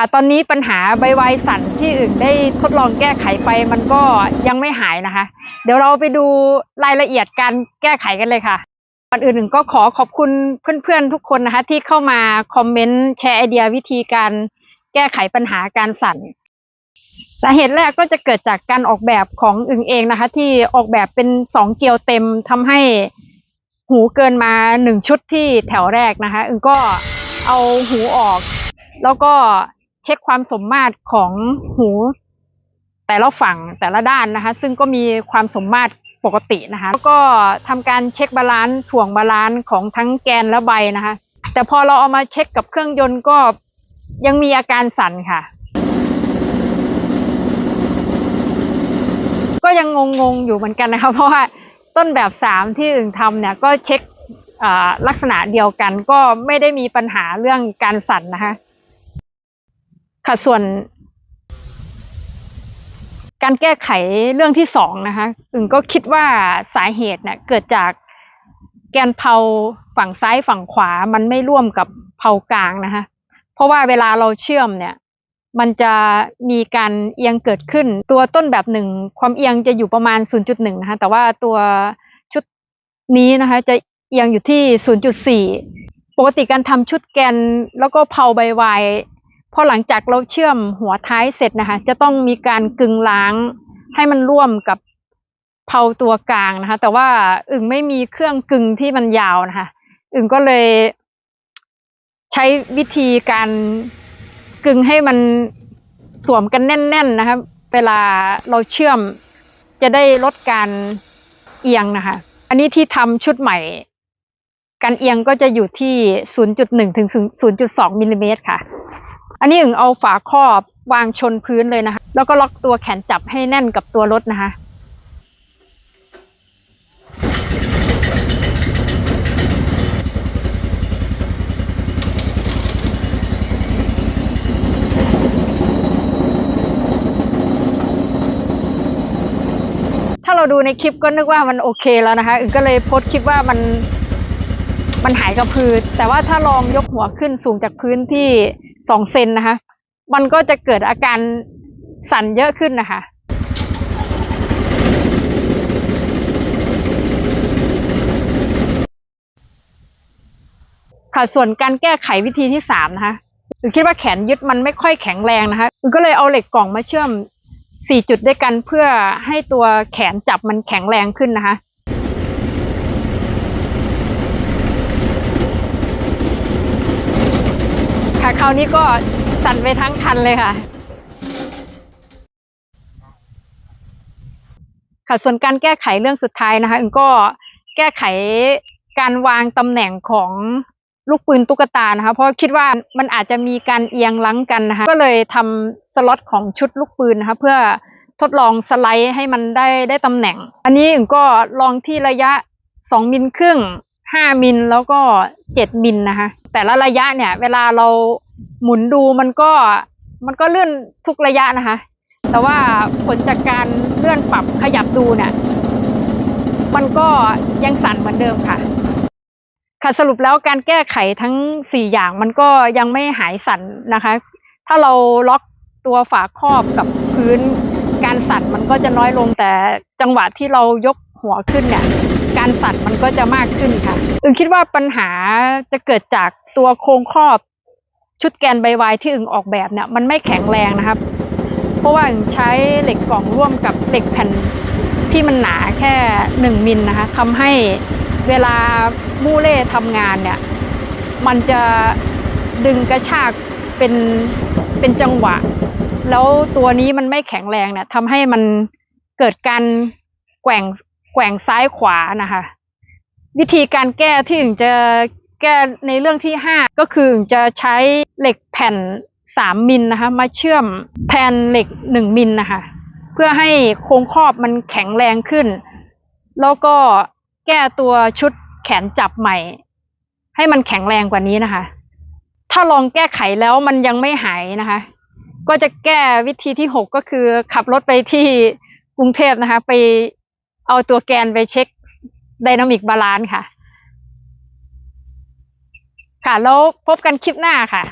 ค่ะ ตอนนี้ปัญหาใบวายสั่นที่อื่นได้ทดลองแก้ไขไปมันก็ยังไม่หายนะคะ เดี๋ยวเราไปดูรายละเอียดการแก้ไขกันเลยค่ะก่อนอื่นก็ขอขอบคุณเพื่อนๆทุกคนนะคะ ที่เข้ามาคอมเมนต์แชร์ไอเดียวิธีการแก้ไขปัญหาการสั่นสาเหตุแรกก็จะเกิดจากการออกแบบของอึงเองนะคะ ที่ออกแบบเป็นสองเกลียวเต็มทำให้หูเกินมาหนึ่งชุดที่แถวแรกนะคะ อึงก็เอาหูออก แล้วก็ ช็คความสมมาตรของหูแต่ละฝั่งแต่ละด้านนะคะ ซึ่งก็มีความสมมาตรปกตินะคะแล้วก็ทำการเช็คบาลานซ์ถ่วงบาลานซ์ของทั้งแกนและใบนะคะ แต่พอเราเอามาเช็คกับเครื่องยนต์ก็ยังมีอาการสั่นค่ะ ก็ยังงงๆอยู่เหมือนกันนะคะเพราะว่าต้นแบบสามที่อึ่งทำเนี่ยก็เช็คลักษณะเดียวกันก็ไม่ได้มีปัญหาเรื่องการสั่นนะคะ ค่ะส่วนการแก้ไขเรื่องที่สองนะคะอึ่งก็คิดว่าสาเหตุเนี่ยเกิดจากแกนเพาฝั่งซ้ายฝั่งขวามันไม่ร่วมกับเพากลางนะคะเพราะว่าเวลาเราเชื่อมเนี่ย มันจะมีการเอียงเกิดขึ้น ตัวต้นแบบหนึ่งความเอียงจะอยู่ประมาณ 0.1 นะคะ แต่ว่าตัวชุดนี้นะคะ จะเอียงอยู่ที่ 0.4 ปกติการทำชุดแกนแล้วก็เพาใบวาย พอหลังจากเราเชื่อมหัวท้ายเสร็จนะคะ จะต้องมีการกึงล้างให้มันร่วมกับเพาตัวกลางนะคะ แต่ว่าอึ่งไม่มีเครื่องกึงที่มันยาวนะคะ อึ่งก็เลย ใช้วิธีการกึงให้มันสวมกันแน่น ๆนะครับเวลาเราเชื่อมจะได้ลดการเอียงนะคะ อันนี้ที่ทำชุดใหม่ การเอียงก็จะอยู่ที่ 0.1 ถึง 0.2มิลลิเมตรค่ะ อันนี้อึ่งเอาฝาครอบวางชนพื้นเลยนะคะ แล้วก็ล็อกตัวแขนจับให้แน่นกับตัวรถนะคะถ้าเราดูในคลิปก็นึกว่ามันโอเคแล้วนะคะอึงก็เลยโพสต์คลิปว่ามันมันหายกระพือ แต่ว่าถ้าลองยกหัวขึ้นสูงจากพื้นที่ สองเซนนะคะ มันก็จะเกิดอาการสั่นเยอะขึ้นนะคะค่ะส่วนการแก้ไขวิธีที่สามนะคะอึงคิดว่าแขนยึดมันไม่ค่อยแข็งแรงนะคะก็เลยเอาเหล็กกล่องมาเชื่อมสี่จุดด้วยกันเพื่อให้ตัวแขนจับมันแข็งแรงขึ้นนะคะ ค่ะคราวนี้ก็สั่นไปทั้งคันเลยค่ะ ค่ะส่วนการแก้ไขเรื่องสุดท้ายนะคะอึงก็แก้ไขการวางตำแหน่งของลูกปืนตุ๊กตานะคะ เพราะคิดว่ามันอาจจะมีการเอียงลังกันนะคะ ก็เลยทำสล็อตของชุดลูกปืนนะคะ เพื่อทดลองสไลด์ให้มันได้ได้ตำแหน่ง อันนี้อึงก็ลองที่ระยะสองมิลครึ่ง ห้ามิลแล้วก็เจ็ดมิลนะคะ แต่ละระยะเนี่ย เวลาเราหมุนดูมันก็มันก็เลื่อนทุกระยะนะคะ แต่ว่าผลจากการเลื่อนปรับขยับดูเนี่ยมันก็ยังสั่นเหมือนเดิมค่ะ ค่ะสรุปแล้วการแก้ไขทั้งสี่อย่างมันก็ยังไม่หายสั่นนะคะ ถ้าเราล็อกตัวฝาครอบกับพื้น การสั่นมันก็จะน้อยลงแต่จังหวะที่เรายกหัวขึ้นเนี่ย การสั่นมันก็จะมากขึ้นค่ะอึงคิดว่าปัญหาจะเกิดจากตัวโครงครอบชุดแกนใบวายที่อึงออกแบบเนี่ยมันไม่แข็งแรงนะครับ เพราะว่าอึงใช้เหล็กกล่องร่วมกับเหล็กแผ่นที่มันหนาแค่หนึ่งมิลนะคะทำให้เวลามู่เล่ทำงานเนี่ยมันจะดึงกระชากเป็นเป็นจังหวะ แล้วตัวนี้มันไม่แข็งแรงเนี่ยทำให้มันเกิดการแกว่ง แกว่งซ้ายขวานะคะ วิธีการแก้ที่อึงจะแก้ในเรื่องที่ห้าก็คืออึงจะใช้เหล็กแผ่นสามมิลนะคะ มาเชื่อมแทนเหล็กหนึ่งมิลนะคะ เพื่อให้โครงครอบมันแข็งแรงขึ้น แล้วก็แก้ตัวชุดแขนจับใหม่ ให้มันแข็งแรงกว่านี้นะคะ ถ้าลองแก้ไขแล้วมันยังไม่หายนะคะ ก็จะแก้วิธีที่หกก็คือขับรถไปที่กรุงเทพนะคะ ไป เอาตัวแกนไปเช็คไดนามิกบาลานซ์ค่ะ ค่ะ แล้วพบกันคลิปหน้าค่ะ